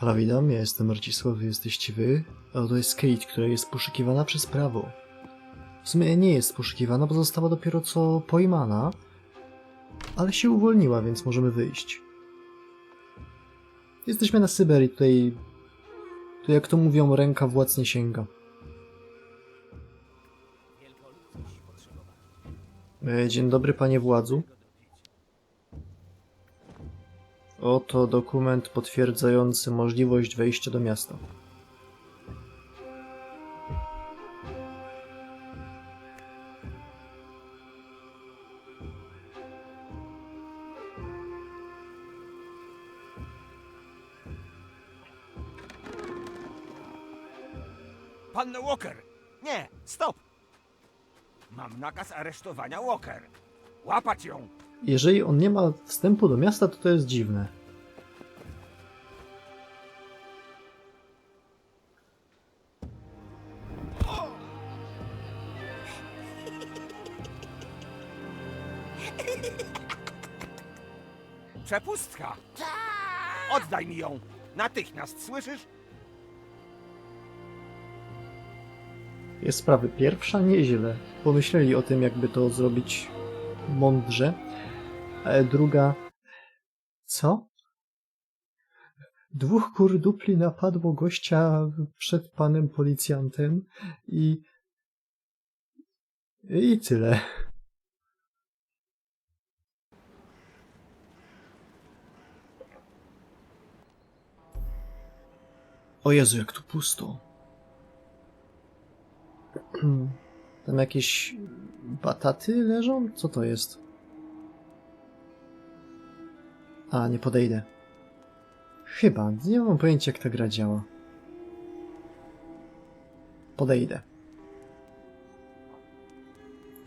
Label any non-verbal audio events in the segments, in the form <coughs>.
Halo, witam, ja jestem Marcisław, jesteście wy, a to jest Kate, która jest poszukiwana przez prawo. W sumie nie jest poszukiwana, bo została dopiero co pojmana, ale się uwolniła, więc możemy wyjść. Jesteśmy na Syberii, tutaj, tu jak to mówią, ręka władz nie sięga. E, Dzień dobry, panie władzu. Oto dokument potwierdzający możliwość wejścia do miasta. Panno Walker! Nie, stop! Mam nakaz aresztowania Walker. Łapać ją! Jeżeli on nie ma wstępu do miasta, to to jest dziwne. Przepustka! Oddaj mi ją! Natychmiast, słyszysz? Jest sprawy pierwsza, nieźle. Pomyśleli o tym, jakby to zrobić mądrze. Druga... Co? Dwóch kurdupli napadło gościa przed panem policjantem i... I tyle. O Jezu, jak tu pusto. <clears throat> Tam jakieś bataty leżą? Co to jest? A, nie podejdę. Chyba, nie mam pojęcia jak ta gra działa. Podejdę.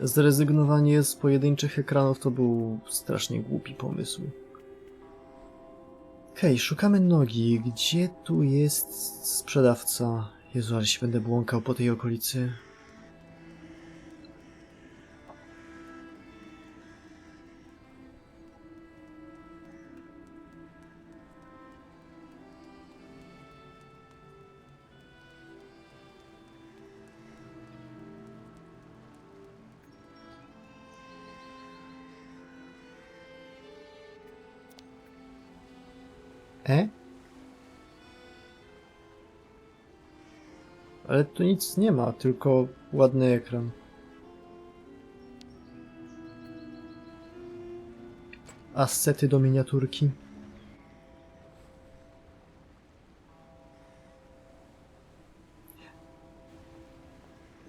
Zrezygnowanie z pojedynczych ekranów to był strasznie głupi pomysł. Okej, szukamy nogi. Gdzie tu jest sprzedawca? Jezu, ale się będę błąkał po tej okolicy. E? Ale tu nic nie ma, tylko ładny ekran. Asety do miniaturki.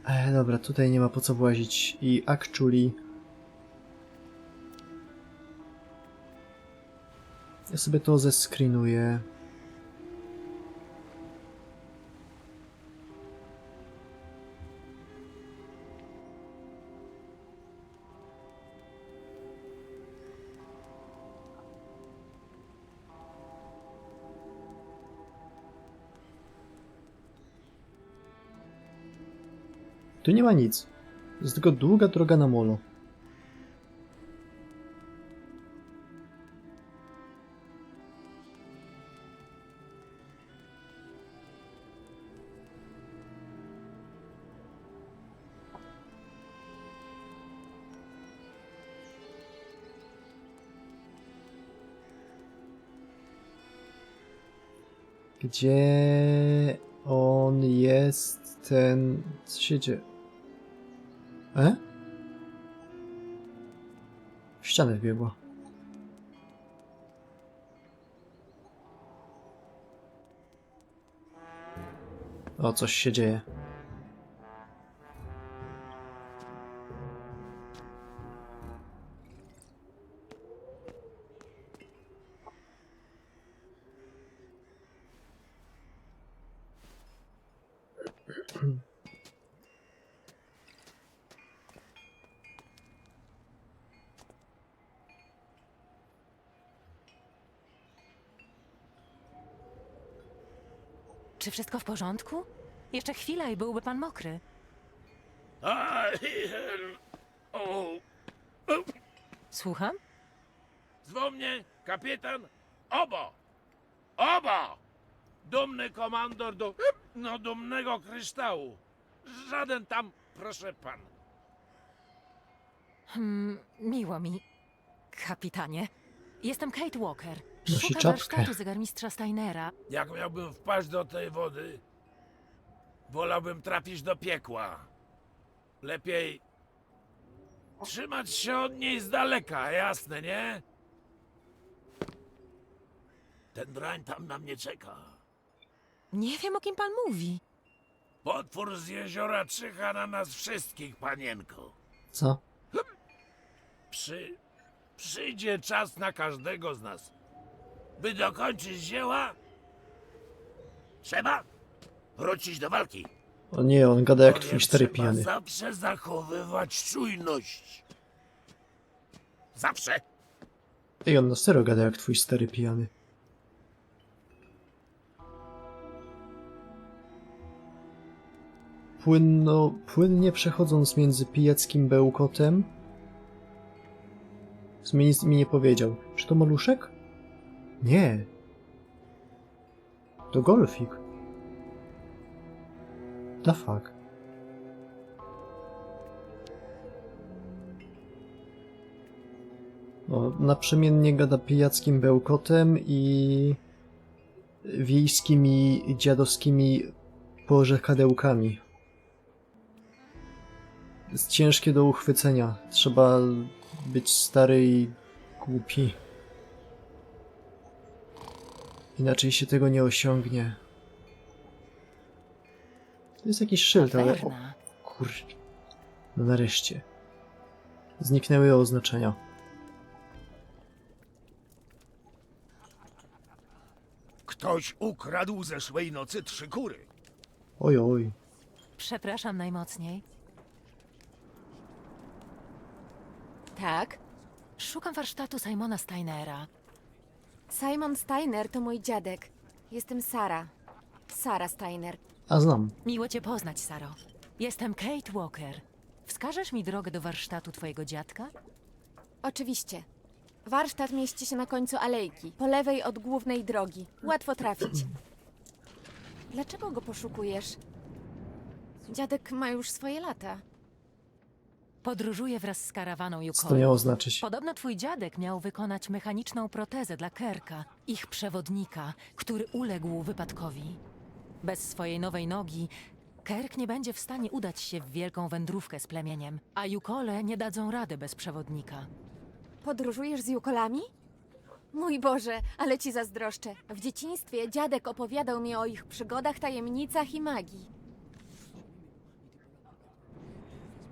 E, dobra, tutaj nie ma po co włazić. I actually... Ja sobie to zescreenuję. Tu nie ma nic. Jest tylko długa droga na molo. Gdzie on jest ten... Co się dzieje? E? W ścianę wbiegła. O, coś się dzieje. Wszystko w porządku? Jeszcze chwila i byłby pan mokry. O, Słucham? zwo mnie kapitan Obo! Obo! dumny komandor do... no dumnego kryształu. Żaden tam, proszę pan. Hmm, miło mi, kapitanie. Jestem Kate Walker. Nosi czapkę. warsztatu zegarmistrza Steinera. Jak miałbym wpaść do tej wody, wolałbym trafić do piekła. Lepiej trzymać się od niej z daleka, jasne, nie? Ten drań tam na mnie czeka. Nie wiem, o kim pan mówi. Potwór z jeziora czyha na nas wszystkich, panienko. Co? Przy... Przyjdzie czas na każdego z nas. By dokończyć dzieła, trzeba wrócić do walki. O nie, on gada jak Bowiem twój stary trzeba pijany. zawsze zachowywać czujność. Zawsze. Ej, on na serio gada jak twój stary pijany. Płynno, płynnie przechodząc między pijackim bełkotem... W sumie nic mi nie powiedział. Czy to maluszek? Nie. To golfik. The fuck. No, naprzemiennie gada pijackim bełkotem i wiejskimi, dziadowskimi porzekadełkami. Jest ciężkie do uchwycenia. Trzeba być stary i głupi. Inaczej się tego nie osiągnie. To jest jakiś szyld, ale... O, kurczę. No nareszcie. Zniknęły oznaczenia. Ktoś ukradł zeszłej nocy trzy kury. Oj, oj. Przepraszam najmocniej. Tak. Szukam warsztatu Simona Steinera. Simon Steiner to mój dziadek. Jestem Sara. Sara Steiner. A znam. Miło cię poznać, Saro. Jestem Kate Walker. Wskażesz mi drogę do warsztatu twojego dziadka? Oczywiście. Warsztat mieści się na końcu alejki, po lewej od głównej drogi. Łatwo trafić. Dlaczego go poszukujesz? Dziadek ma już swoje lata. Podróżuję wraz z karawaną Co to Yukon. miało znaczyć? Podobno twój dziadek miał wykonać mechaniczną protezę dla Kerka, ich przewodnika, który uległ wypadkowi. Bez swojej nowej nogi Kerk nie będzie w stanie udać się w wielką wędrówkę z plemieniem, a Jukole nie dadzą rady bez przewodnika. Podróżujesz z Jukolami? Mój Boże, ale ci zazdroszczę. W dzieciństwie dziadek opowiadał mi o ich przygodach, tajemnicach i magii.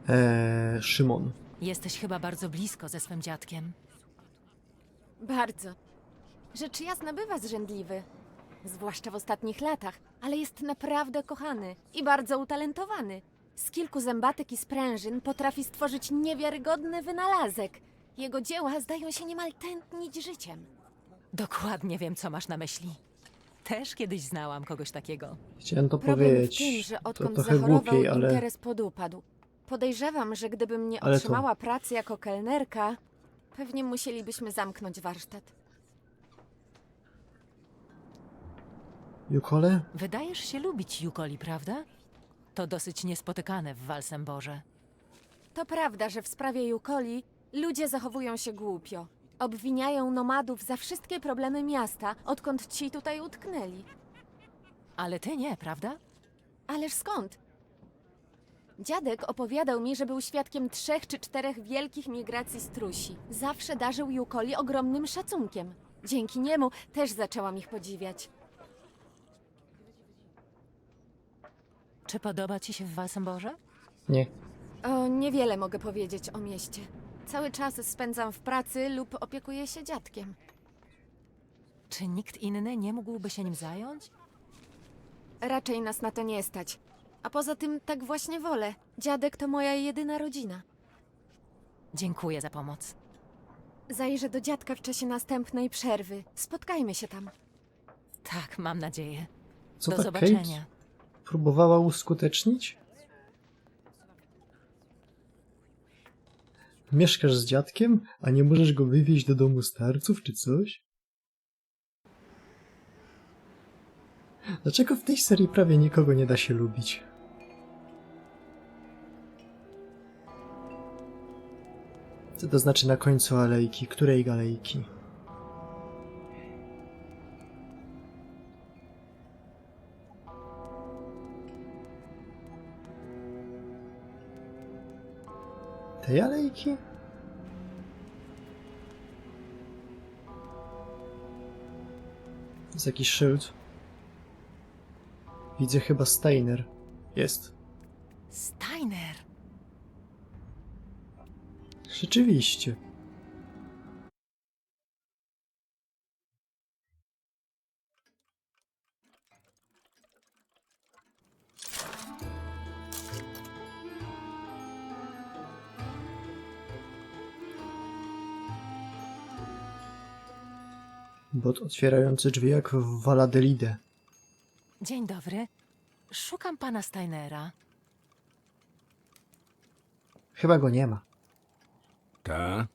Eee, Szymon. Jesteś chyba bardzo blisko ze swym dziadkiem. Bardzo. Rzecz jasna bywa zrzędliwy. Zwłaszcza w ostatnich latach, ale jest naprawdę kochany i bardzo utalentowany. Z kilku zębatek i sprężyn potrafi stworzyć niewiarygodny wynalazek. Jego dzieła zdają się niemal tętnić życiem. Dokładnie wiem, co masz na myśli. Też kiedyś znałam kogoś takiego. Chciałem to Problem w powiedzieć. tym, że To odkąd trochę zachorował, głupiej, ale... interes podupadł. Podejrzewam, że gdybym nie Ale to- otrzymała pracy jako kelnerka, pewnie musielibyśmy zamknąć warsztat. Jukole? Wydajesz się lubić Jukoli, prawda? To dosyć niespotykane w Walsemborze. To prawda, że w sprawie Jukoli ludzie zachowują się głupio. Obwiniają nomadów za wszystkie problemy miasta, odkąd ci tutaj utknęli. Ale ty nie, prawda? Ależ skąd? Dziadek opowiadał mi, że był świadkiem trzech czy czterech wielkich migracji strusi. Zawsze darzył Jukoli ogromnym szacunkiem. Dzięki niemu też zaczęłam ich podziwiać. Czy podoba ci się w Walsemborze? Nie. O, niewiele mogę powiedzieć o mieście. Cały czas spędzam w pracy lub opiekuję się dziadkiem. Czy nikt inny nie mógłby się nim zająć? Raczej nas na to nie stać. A poza tym tak właśnie wolę. Dziadek to moja jedyna rodzina. Dziękuję za pomoc. Zajrzę do dziadka w czasie następnej przerwy. Spotkajmy się tam. Tak, mam nadzieję. Co Do ta zobaczenia. Kate próbowała uskutecznić? Mieszkasz z dziadkiem, a nie możesz go wywieźć do domu starców czy coś? Dlaczego w tej serii prawie nikogo nie da się lubić? Co to znaczy na końcu alejki? Której alejki? Tej alejki? Jest jakiś szyld. Widzę chyba Steiner. Jest. Steiner! Rzeczywiście. Bot otwierający drzwi jak w Valadelide. Dzień dobry. Szukam pana Steinera. Chyba go nie ma. Ta?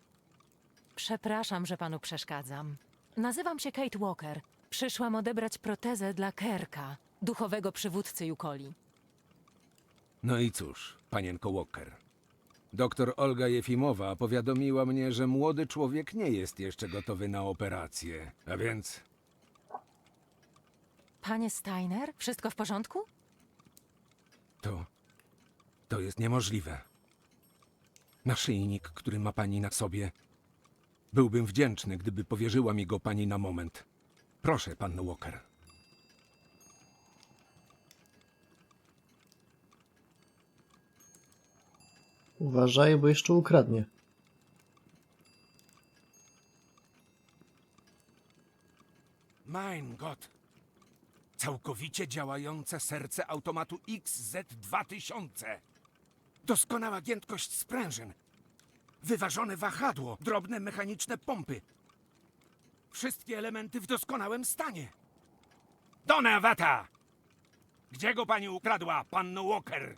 Przepraszam, że panu przeszkadzam. Nazywam się Kate Walker. Przyszłam odebrać protezę dla Kerka, duchowego przywódcy Jukoli. No i cóż, panienko Walker. Doktor Olga Jefimowa powiadomiła mnie, że młody człowiek nie jest jeszcze gotowy na operację. A więc Panie Steiner, wszystko w porządku? to. to jest niemożliwe. Naszyjnik, który ma pani na sobie. Byłbym wdzięczny, gdyby powierzyła mi go pani na moment. Proszę, panno Walker. Uważaj, bo jeszcze ukradnie. Mein Gott! Całkowicie działające serce automatu XZ2000. Doskonała giętkość sprężyn. Wyważone wahadło, drobne mechaniczne pompy. Wszystkie elementy w doskonałym stanie. Donawata! Gdzie go pani ukradła, panno Walker?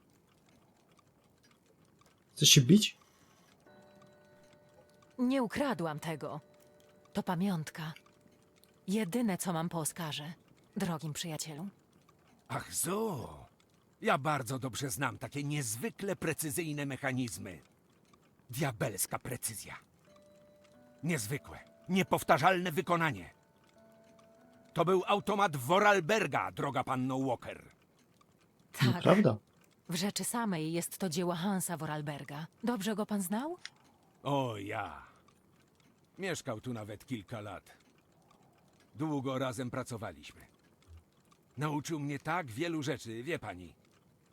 Chcesz się bić? Nie ukradłam tego. To pamiątka. Jedyne, co mam po Oskarze, drogim przyjacielu. Ach zo! Ja bardzo dobrze znam takie niezwykle precyzyjne mechanizmy. Diabelska precyzja. Niezwykłe, niepowtarzalne wykonanie. To był automat Vorarlberga, droga panno Walker. Tak, Prawda? w rzeczy samej jest to dzieło Hansa Vorarlberga. Dobrze go pan znał? O ja. Mieszkał tu nawet kilka lat. Długo razem pracowaliśmy. Nauczył mnie tak wielu rzeczy, wie pani.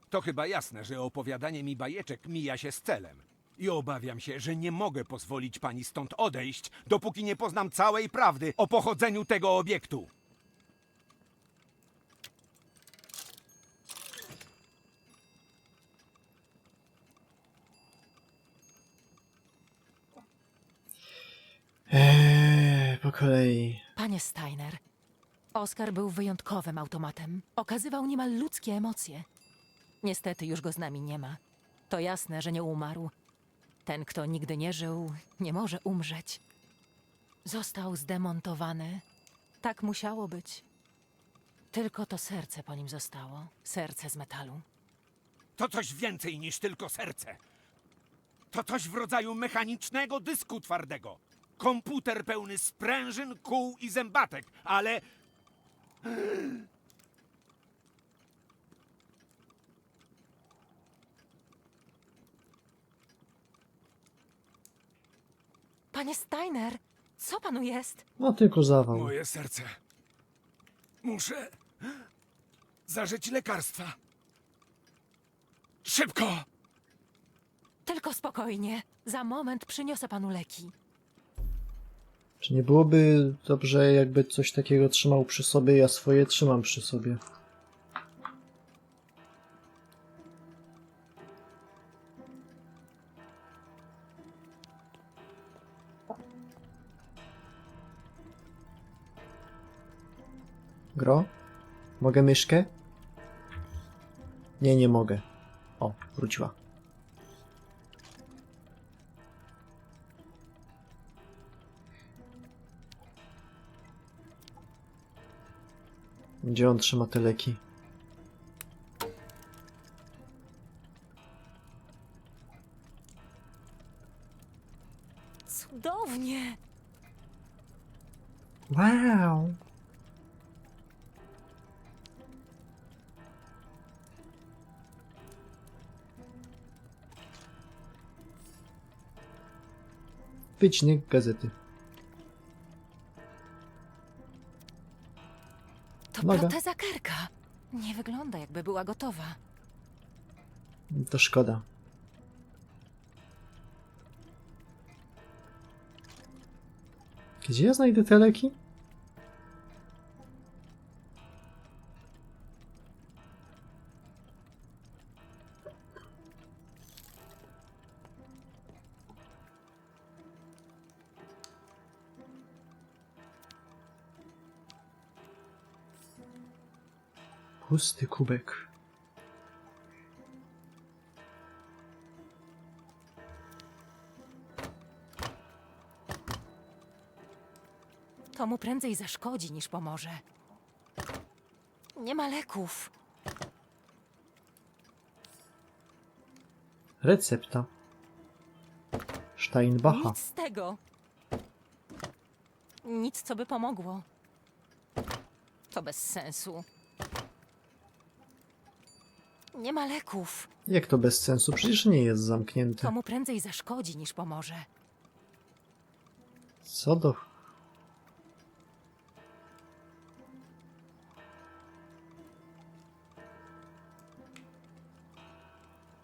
To chyba jasne, że opowiadanie mi bajeczek mija się z celem. I obawiam się, że nie mogę pozwolić pani stąd odejść, dopóki nie poznam całej prawdy o pochodzeniu tego obiektu. Eee, po kolei. Panie Steiner, Oskar był wyjątkowym automatem. Okazywał niemal ludzkie emocje. Niestety już go z nami nie ma. To jasne, że nie umarł. Ten, kto nigdy nie żył, nie może umrzeć. Został zdemontowany. Tak musiało być. Tylko to serce po nim zostało. Serce z metalu. To coś więcej niż tylko serce. To coś w rodzaju mechanicznego dysku twardego. Komputer pełny sprężyn, kół i zębatek, ale Panie Steiner, co panu jest? No tylko zawał. moje serce. Muszę zażyć lekarstwa. Szybko! Tylko spokojnie. Za moment przyniosę panu leki. Czy nie byłoby dobrze, jakby coś takiego trzymał przy sobie? Ja swoje trzymam przy sobie. Gro? Mogę myszkę? Nie, nie mogę. O, wróciła. Gdzie on trzyma te leki? Cudownie! Wow! Wycinek gazety. To Uwaga. proteza Kerka. Nie wygląda, jakby była gotowa. To szkoda. Gdzie ja znajdę te leki? Pusty kubek. To mu prędzej zaszkodzi niż pomoże. Nie ma leków. Recepta. Steinbacha. Nic z tego. Nic, co by pomogło. To bez sensu. Nie ma leków. Jak to bez sensu? Przecież nie jest zamknięte. To mu prędzej zaszkodzi niż pomoże. Co do...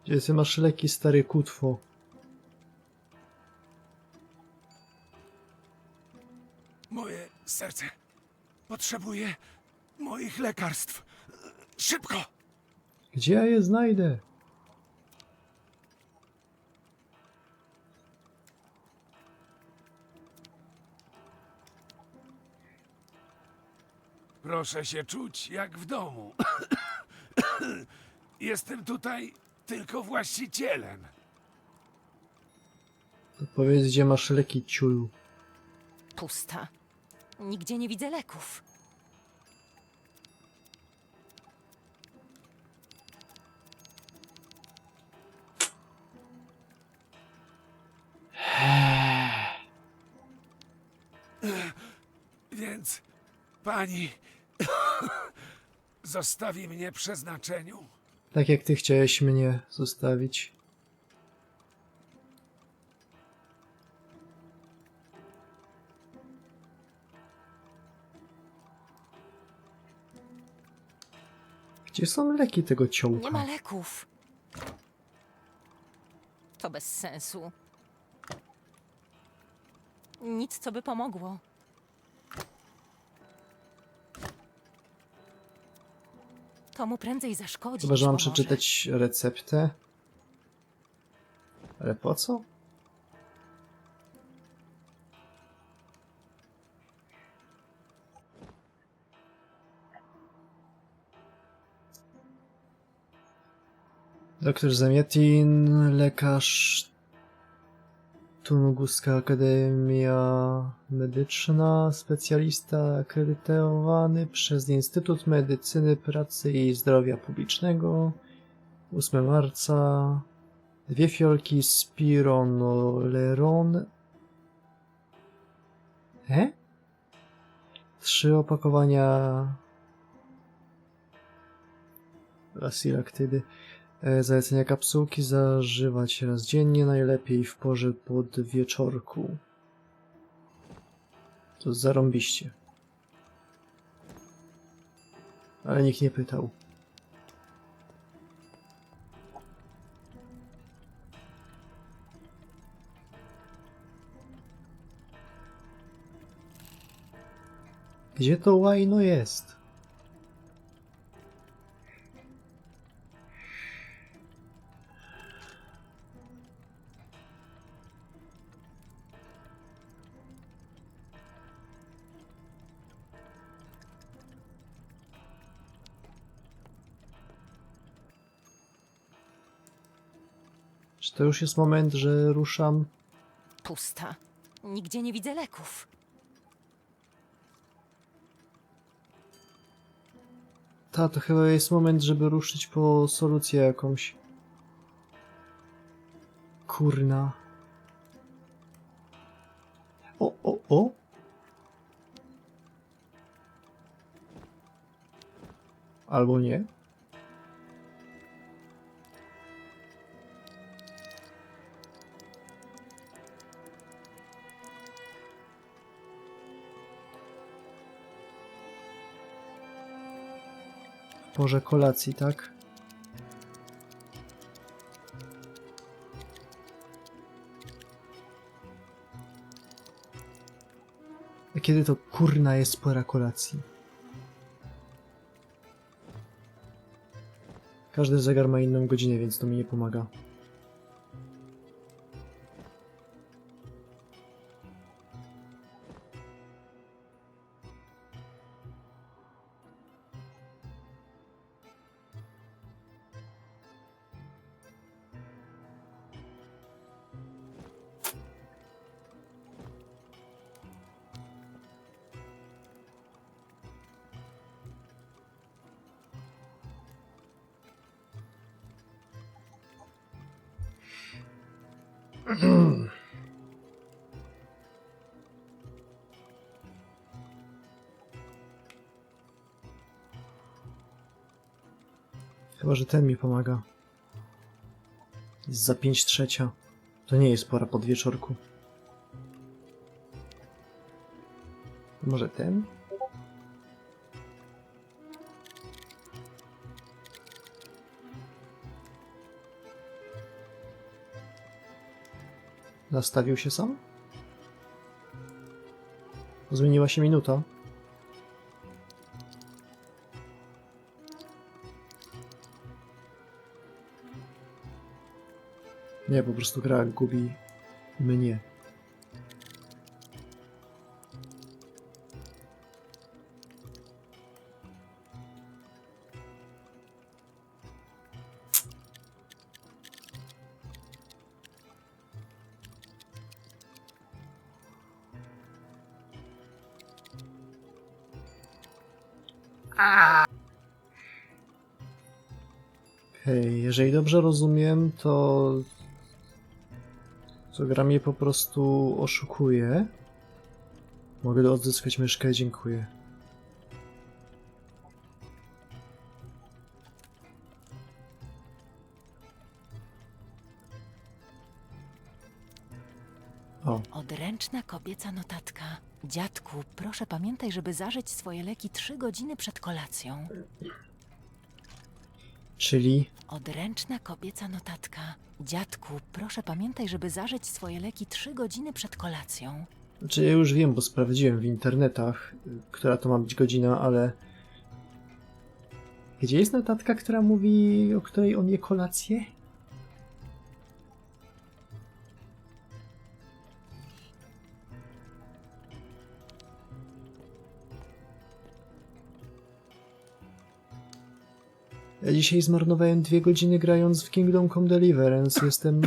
Gdzie ty masz leki, stary kutwo? Moje serce potrzebuje moich lekarstw. Szybko! Gdzie ja je znajdę? Proszę się czuć jak w domu. <coughs> Jestem tutaj tylko właścicielem. To powiedz, gdzie masz leki, ciulu. Pusta. Nigdzie nie widzę leków. Więc pani <laughs> zostawi mnie przeznaczeniu. Tak jak ty chciałeś mnie zostawić. Gdzie są leki tego Nie ma ciołka? leków. To bez sensu. Nic, co by pomogło. To mu prędzej zaszkodzi. Chyba, niż że mam pomoże. przeczytać receptę. Ale po co? Doktor Zamietin, lekarz Tunguska Akademia Medyczna, specjalista akredytowany przez Instytut Medycyny Pracy i Zdrowia Publicznego. 8 marca. Dwie fiolki Spironoleron. E? Trzy opakowania Asilaktydy. E, Zalecenia kapsułki zażywać raz dziennie, najlepiej w porze pod wieczorku. To zarąbiście. Ale nikt nie pytał. Gdzie to łajno jest? To już jest moment, że ruszam? Pusta. Nigdzie nie widzę leków. Ta, to chyba jest moment, żeby ruszyć po solucję jakąś. Kurna. O, o, o! Albo nie. Porze kolacji, tak? A kiedy to kurna jest pora kolacji? Każdy zegar ma inną godzinę, więc to mi nie pomaga. <clears throat> Chyba, że ten mi pomaga. Jest za pięć trzecia. To nie jest pora podwieczorku. Może ten? Nastawił się sam? Zmieniła się minuta. Nie, po prostu gra gubi mnie. Jeżeli dobrze rozumiem, to to gra mnie po prostu oszukuje. Mogę odzyskać myszkę, dziękuję. O, Odręczna kobieca notatka. Dziadku, proszę pamiętaj, żeby zażyć swoje leki trzy godziny przed kolacją. Czyli Odręczna kobieca notatka. Dziadku, proszę pamiętaj, żeby zażyć swoje leki trzy godziny przed kolacją. Znaczy ja już wiem, bo sprawdziłem w internetach, y, która to ma być godzina, ale... Gdzie jest notatka, która mówi, o której on je kolację? Dzisiaj zmarnowałem dwie godziny grając w Kingdom Come Deliverance. Jestem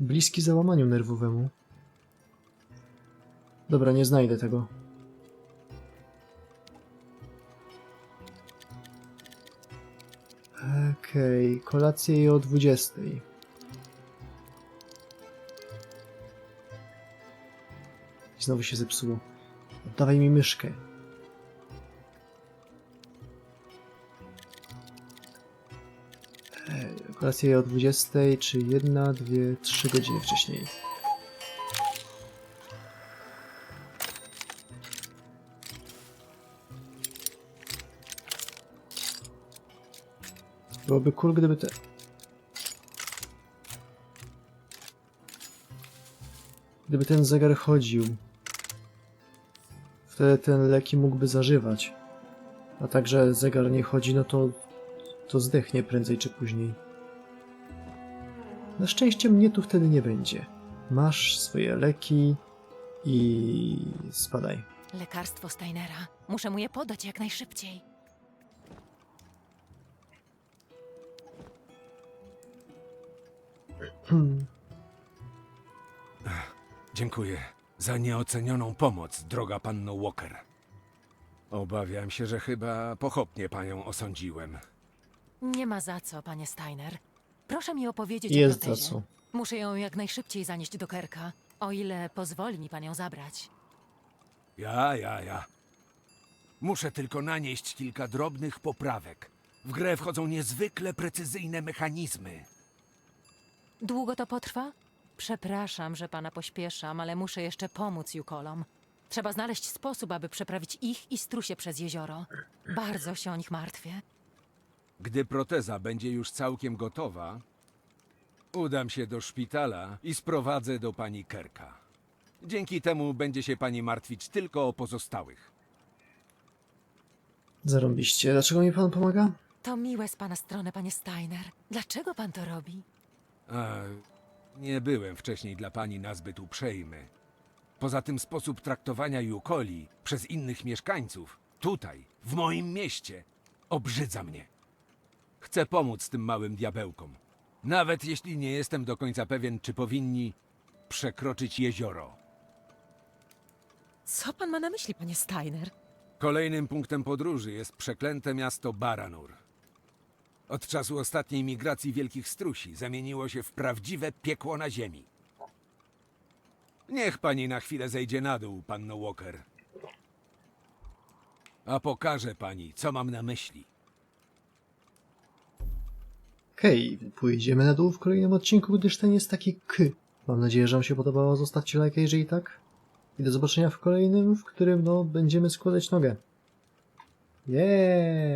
bliski załamaniu nerwowemu. Dobra, nie znajdę tego. Okej, kolację jej o 20. I znowu się zepsuło. Oddawaj mi myszkę. Kolację jej o 20, czy jedna, dwie, trzy godziny wcześniej. Byłoby cool, gdyby te... Gdyby ten zegar chodził. Wtedy ten leki mógłby zażywać. A także zegar nie chodzi, no to... To zdechnie prędzej czy później. Na szczęście mnie tu wtedy nie będzie. Masz swoje leki i spadaj. Lekarstwo Steinera. Muszę mu je podać jak najszybciej. <clears throat> Dziękuję za nieocenioną pomoc, droga panno Walker. Obawiam się, że chyba pochopnie panią osądziłem. Nie ma za co, panie Steiner. Proszę mi opowiedzieć Jest o za protezie. co. Muszę ją jak najszybciej zanieść do Kerka, o ile pozwoli mi pan ją zabrać. Ja, ja, ja. Muszę tylko nanieść kilka drobnych poprawek. W grę wchodzą niezwykle precyzyjne mechanizmy. Długo to potrwa? Przepraszam, że pana pośpieszam, ale muszę jeszcze pomóc Jukolom. Trzeba znaleźć sposób, aby przeprawić ich i strusie przez jezioro. Bardzo się o nich martwię. Gdy proteza będzie już całkiem gotowa, udam się do szpitala i sprowadzę do pani Kerka. Dzięki temu będzie się pani martwić tylko o pozostałych. Zarąbiście. Dlaczego mi pan pomaga? To miłe z pana strony, panie Steiner. Dlaczego pan to robi? A, nie byłem wcześniej dla pani nazbyt uprzejmy. Poza tym sposób traktowania Jukoli przez innych mieszkańców, tutaj, w moim mieście, obrzydza mnie. Chcę pomóc tym małym diabełkom. Nawet jeśli nie jestem do końca pewien, czy powinni przekroczyć jezioro. Co pan ma na myśli, panie Steiner? Kolejnym punktem podróży jest przeklęte miasto Baranur. Od czasu ostatniej migracji wielkich strusi zamieniło się w prawdziwe piekło na ziemi. Niech pani na chwilę zejdzie na dół, panno Walker. A pokażę pani, co mam na myśli. Okej, pójdziemy na dół w kolejnym odcinku, gdyż ten jest taki k. Mam nadzieję, że wam się podobało. Zostawcie lajka, jeżeli tak. I do zobaczenia w kolejnym, w którym no będziemy składać nogę. Jeee!